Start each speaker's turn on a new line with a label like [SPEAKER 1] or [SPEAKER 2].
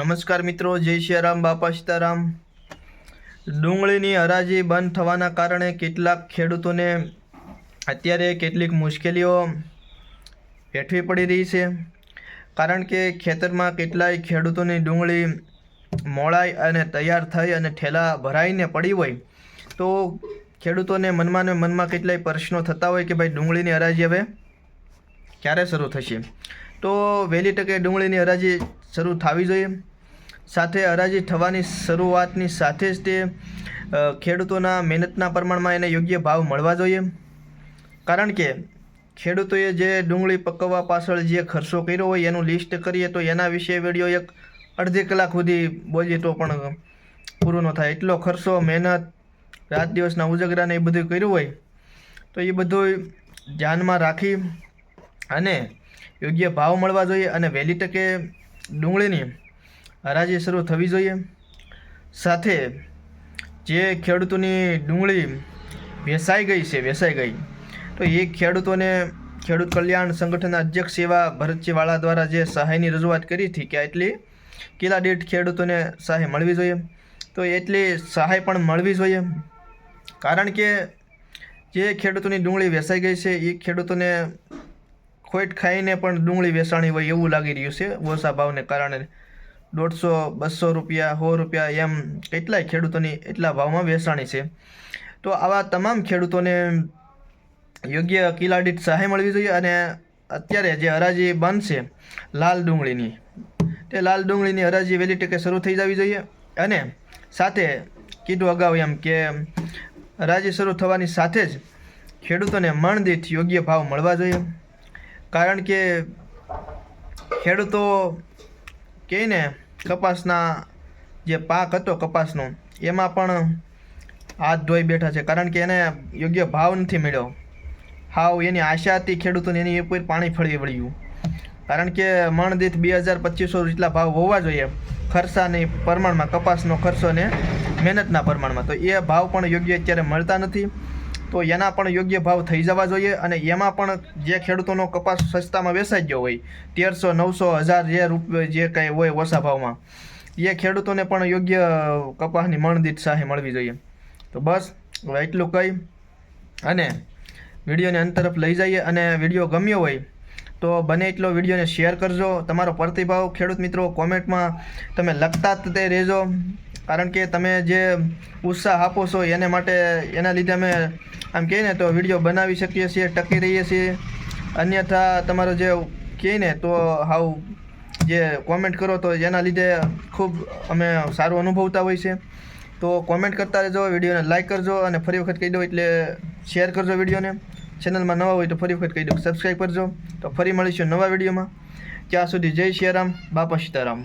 [SPEAKER 1] નમસ્કાર મિત્રો, જય સિયારામ બાપા સીતારામ. ડુંગળીની હરાજી બંધ થવાના કારણે કેટલાક ખેડૂતોને અત્યારે કેટલીક મુશ્કેલીઓ વેઠવી પડી રહી છે. કારણ કે ખેતરમાં કેટલાય ખેડૂતોની ડુંગળી મોળાઈ અને તૈયાર થઈ અને ઠેલા ભરાઈને પડી હોય, તો ખેડૂતોને મનમાં ને મનમાં કેટલાય પ્રશ્નો થતા હોય કે ભાઈ ડુંગળીની હરાજી હવે ક્યારે શરૂ થશે? તો વહેલી તકે ડુંગળીની હરાજી શરૂ થવી જોઈએ. સાથે હરાજી થવાની શરૂઆતની સાથે જ તે ખેડૂતોના મહેનતના પ્રમાણમાં એને યોગ્ય ભાવ મળવા જોઈએ. કારણ કે ખેડૂતોએ જે ડુંગળી પકવવા પાછળ જે ખર્ચો કર્યો હોય એનું લિસ્ટ કરીએ તો એના વિશે વીડિયો એક અડધી કલાક સુધી બોલીએ તો પણ પૂરું ન થાય. એટલો ખર્ચો, મહેનત, રાત દિવસના ઉજગરાને એ બધું કર્યું હોય તો એ બધું ધ્યાનમાં રાખી અને યોગ્ય ભાવ મળવા જોઈએ અને વહેલી તકે ડુંગળીની હરાજી શરૂ થવી જોઈએ. સાથે જે ખેડૂતોની ડુંગળી વેસાઈ ગઈ છે, વેસાઈ ગઈ. તો એ ખેડૂતોને ખેડૂત કલ્યાણ સંગઠનના અધ્યક્ષ એવા ભરતજીવાળા દ્વારા જે સહાયની રજૂઆત કરી હતી કે એટલી કેટલા દીઠ ખેડૂતોને સહાય મળવી જોઈએ. તો એટલી સહાય પણ મળવી જોઈએ. કારણ કે જે ખેડૂતોની ડુંગળી વેસાઈ ગઈ છે, એ ખેડૂતોને ખોટ ખાઈને પણ ડુંગળી વેચાણી હોય એવું લાગી રહ્યું છે. ઓછા ભાવને કારણે દોઢસો, બસો રૂપિયા, સો રૂપિયા એમ કેટલાય ખેડૂતોની એટલા ભાવમાં વેચાણી છે. તો આવા તમામ ખેડૂતોને યોગ્ય કિલ્લા દીઠ સહાય મળવી જોઈએ અને અત્યારે જે હરાજી બંધ લાલ ડુંગળીની, તે લાલ ડુંગળીની હરાજી વહેલી તકે શરૂ થઈ જવી જોઈએ અને સાથે કીધું અગાઉ એમ કે હરાજી શરૂ થવાની સાથે જ ખેડૂતોને મણદીઠ યોગ્ય ભાવ મળવા જોઈએ. કારણ કે ખેડૂતો કહે ને, કપાસના જે પાક હતો કપાસનો, એમાં પણ હાથ ધોઈ બેઠા છે. કારણ કે એને યોગ્ય ભાવ નથી મળ્યો. હાવ એની આશા હતી ખેડૂતોને, એની ઉપર પાણી ફળવી વળ્યું કારણ કે મણ દીઠ બે હજાર પચીસો જેટલા ભાવ હોવા જોઈએ. ખર્ચાની પ્રમાણમાં, કપાસનો ખર્ચો ને મહેનતના પ્રમાણમાં. તો એ ભાવ પણ યોગ્ય અત્યારે મળતા નથી. તો એના પણ યોગ્ય ભાવ થઈ જવા જોઈએ અને એમાં પણ જે ખેડૂતોનો કપાસ સસ્તામાં વેચાઈ ગયો હોય, તેરસો નવસો હજાર જે રૂપિયા જે કંઈ હોય ઓછા ભાવમાં, એ ખેડૂતોને પણ યોગ્ય કપાસની મણદીઠ સાહે મળવી જોઈએ. તો બસ, હવે એટલું કહી અને વિડીયોને અંત તરફ લઈ જઈએ અને વીડિયો ગમ્યો હોય તો બને એટલો વિડીયોને શેર કરજો. તમારો પ્રતિભાવ ખેડૂત મિત્રો કોમેન્ટમાં તમે લખતા તે રહેજો. કારણ કે તમે જે ઉત્સાહ આપો છો એને માટે, એના લીધે અમે આમ કહીએ ને તો વીડિયો બનાવી શકીએ છીએ, ટકી રહીએ છીએ. અન્યથા તમારો જે કહે ને તો હાવ જે કોમેન્ટ કરો તો એના લીધે ખૂબ અમે સારું અનુભવતા હોય છે. તો કોમેન્ટ કરતા રહેજો, વિડીયોને લાઇક કરજો અને ફરી વખત કહી દો એટલે શેર કરજો વિડીયોને. ચેનલમાં નવા હોય તો ફરી વખત કહી દો સબસ્ક્રાઈબ કરજો. તો ફરી મળીશું નવા વિડીયોમાં. ત્યાં સુધી જય સિયારામ બાપા સીતારામ.